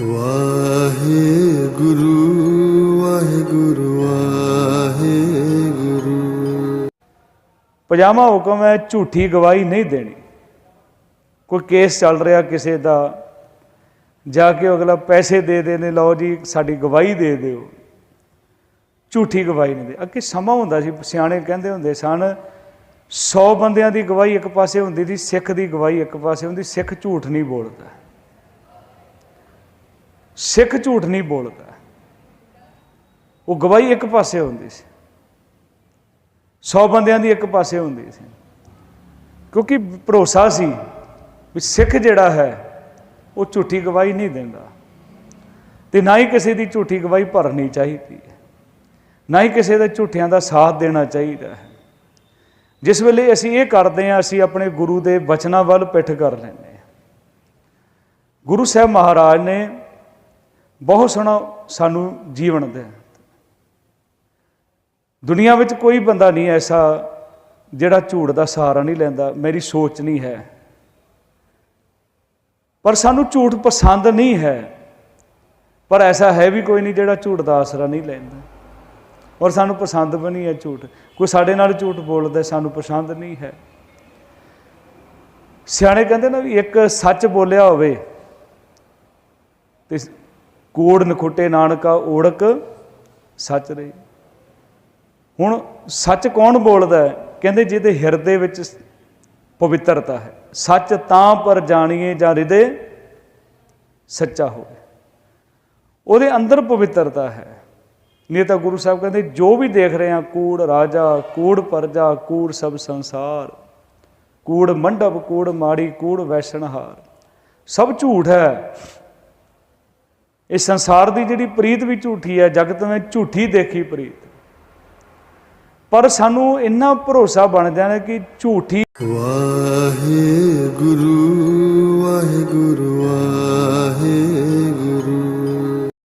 ਵਾਹਿਗੁਰੂ ਵਾਹਿਗੁਰੂ ਵਾਹਿਗੁਰੂ। ਪਜਾਮਾ ਹੁਕਮ ਹੈ, ਝੂਠੀ ਗਵਾਹੀ ਨਹੀਂ ਦੇਣੀ। ਕੋਈ ਕੇਸ ਚੱਲ ਰਿਹਾ ਕਿਸੇ ਦਾ, ਜਾ ਕੇ ਅਗਲਾ ਪੈਸੇ ਦੇ ਦੇ ਨੇ ਲਓ ਜੀ, ਸਾਡੀ ਗਵਾਹੀ ਦੇ ਦਿਓ। ਝੂਠੀ ਗਵਾਹੀ ਨਹੀਂ ਦੇ ਅੱਗੇ ਸਮਾਂ ਹੁੰਦਾ ਸੀ, ਸਿਆਣੇ ਕਹਿੰਦੇ ਹੁੰਦੇ ਸਨ 100 ਬੰਦਿਆਂ ਦੀ ਗਵਾਹੀ ਇੱਕ ਪਾਸੇ ਹੁੰਦੀ ਸੀ, ਸਿੱਖ ਦੀ ਗਵਾਹੀ ਇੱਕ ਪਾਸੇ ਹੁੰਦੀ, ਸਿੱਖ ਝੂਠ ਨਹੀਂ ਬੋਲਦਾ। ਸਿੱਖ ਝੂਠ ਨਹੀਂ ਬੋਲਦਾ। ਉਹ ਗਵਾਹੀ ਇੱਕ ਪਾਸੇ ਹੁੰਦੀ ਸੀ। 100 ਬੰਦਿਆਂ ਦੀ ਇੱਕ ਪਾਸੇ ਹੁੰਦੀ ਸੀ। ਕਿਉਂਕਿ ਭਰੋਸਾ ਸੀ ਵੀ ਸਿੱਖ ਜਿਹੜਾ ਹੈ, ਉਹ ਝੂਠੀ ਗਵਾਹੀ ਨਹੀਂ ਦਿੰਦਾ। ਤੇ ਨਾ ਹੀ ਕਿਸੇ ਦੀ ਝੂਠੀ ਗਵਾਹੀ ਭਰਨੀ ਚਾਹੀਦੀ ਹੈ। ਨਾ ਹੀ ਕਿਸੇ ਦੇ ਝੂਠਿਆਂ ਦਾ ਸਾਥ ਦੇਣਾ ਚਾਹੀਦਾ ਹੈ। ਜਿਸ ਵੇਲੇ ਅਸੀਂ ਇਹ ਕਰਦੇ ਹਾਂ, ਅਸੀਂ ਆਪਣੇ ਗੁਰੂ ਦੇ ਬਚਨਾਂ ਵੱਲ ਪਿੱਠ ਕਰ ਲੈਂਦੇ ਹਾਂ। ਗੁਰੂ ਸਾਹਿਬ ਮਹਾਰਾਜ ਨੇ ਬਹੁਤ ਸੋਹਣਾ ਸਾਨੂੰ ਜੀਵਨ ਦੇ ਦੁਨੀਆ ਵਿੱਚ ਕੋਈ ਬੰਦਾ ਨਹੀਂ ਐਸਾ ਜਿਹੜਾ ਝੂਠ ਦਾ ਸਹਾਰਾ ਨਹੀਂ ਲੈਂਦਾ, ਮੇਰੀ ਸੋਚ ਨਹੀਂ ਹੈ। ਪਰ ਸਾਨੂੰ ਝੂਠ ਪਸੰਦ ਨਹੀਂ ਹੈ। ਪਰ ਐਸਾ ਹੈ ਵੀ ਕੋਈ ਨਹੀਂ ਜਿਹੜਾ ਝੂਠ ਦਾ ਆਸਰਾ ਨਹੀਂ ਲੈਂਦਾ। ਔਰ ਸਾਨੂੰ ਪਸੰਦ ਵੀ ਨਹੀਂ ਹੈ ਝੂਠ। ਕੋਈ ਸਾਡੇ ਨਾਲ ਝੂਠ ਬੋਲਦਾ, ਸਾਨੂੰ ਪਸੰਦ ਨਹੀਂ ਹੈ। ਸਿਆਣੇ ਕਹਿੰਦੇ ਨਾ ਵੀ ਇੱਕ ਸੱਚ ਬੋਲਿਆ ਹੋਵੇ ਤੇ ਕੋੜ ਨਖੁੱਟੇ ਨਾਨਕਾ ਓੜਕ ਸੱਚ ਰਹੀ। ਹੁਣ ਸੱਚ ਕੌਣ ਬੋਲਦਾ ਹੈ? ਕਹਿੰਦੇ ਜਿਹਦੇ ਹਿਰਦੇ ਵਿੱਚ ਪਵਿੱਤਰਤਾ ਹੈ। ਸੱਚ ਤਾਂ ਪਰ ਜਾਣੀਏ ਜਾਂ ਹਿਰਦੇ ਸੱਚਾ ਹੋਵੇ। ਉਹਦੇ ਅੰਦਰ ਪਵਿੱਤਰਤਾ ਹੈ। ਨਹੀਂ ਤਾਂ ਗੁਰੂ ਸਾਹਿਬ ਕਹਿੰਦੇ, ਜੋ ਵੀ ਦੇਖ ਰਹੇ ਆ ਕੂੜ ਰਾਜਾ, ਕੂੜ ਪਰਜਾ, ਕੂੜ ਸਭ ਸੰਸਾਰ, ਕੂੜ ਮੰਡਪ, ਕੂੜ ਮਾੜੀ, ਕੂੜ ਵੈਸ਼ਣਹਾਰ, ਸਭ ਝੂਠ ਹੈ। ਇਹ ਸੰਸਾਰ ਦੀ ਜਿਹੜੀ ਪ੍ਰੀਤ ਵੀ ਝੂਠੀ ਹੈ, ਜਗਤ ਨੇ ਝੂਠੀ ਦੇਖੀ ਪ੍ਰੀਤ। ਪਰ ਸਾਨੂੰ ਇੰਨਾ ਭਰੋਸਾ ਬਣ ਜਾਣਾ ਕਿ ਝੂਠੀ ਵਾਹਿਗੁਰੂ ਵਾਹਿਗੁਰੂ